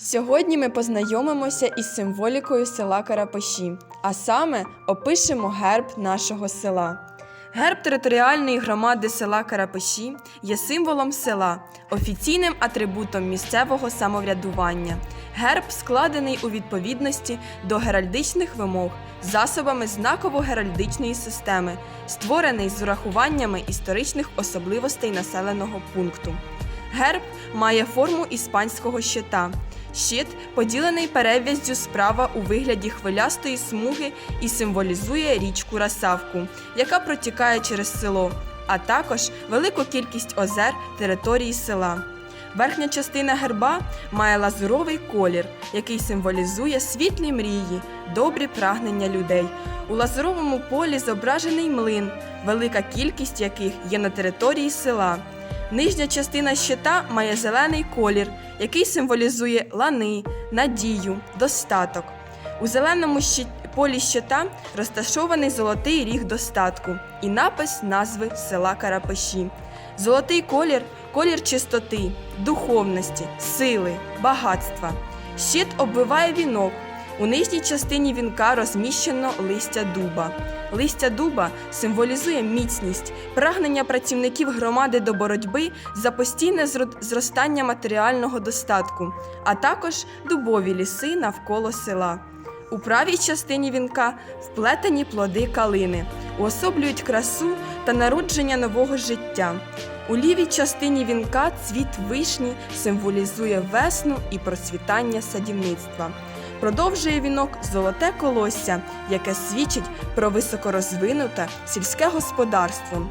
Сьогодні ми познайомимося із символікою села Карапаші, а саме опишемо герб нашого села. Герб територіальної громади села Карапаші є символом села, офіційним атрибутом місцевого самоврядування. Герб складений у відповідності до геральдичних вимог засобами знаково-геральдичної системи, створений з урахуваннями історичних особливостей населеного пункту. Герб має форму іспанського щита. Щит поділений перев'яздю справа у вигляді хвилястої смуги і символізує річку Расавку, яка протікає через село, а також велику кількість озер території села. Верхня частина герба має лазуровий колір, який символізує світлі мрії, добрі прагнення людей. У лазуровому полі зображений млин, велика кількість яких є на території села. Нижня частина щита має зелений колір, який символізує лани, надію, достаток. У зеленому полі щита розташований золотий ріг достатку і напис назви села Карапаші. Золотий колір колір чистоти, духовності, сили, багатства. Щит обвиває вінок. У нижній частині вінка розміщено листя дуба. Листя дуба символізує міцність, прагнення працівників громади до боротьби за постійне зростання матеріального достатку, а також дубові ліси навколо села. У правій частині вінка вплетені плоди калини, уособлюють красу та народження нового життя. У лівій частині вінка цвіт вишні символізує весну і процвітання садівництва. Продовжує вінок золоте колосся, яке свідчить про високорозвинуте сільське господарство.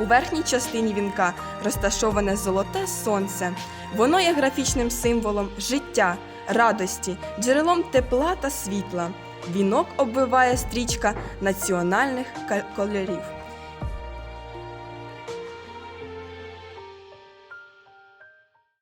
У верхній частині вінка розташоване золоте сонце. Воно є графічним символом життя, радості, джерелом тепла та світла. Вінок обвиває стрічка національних кольорів.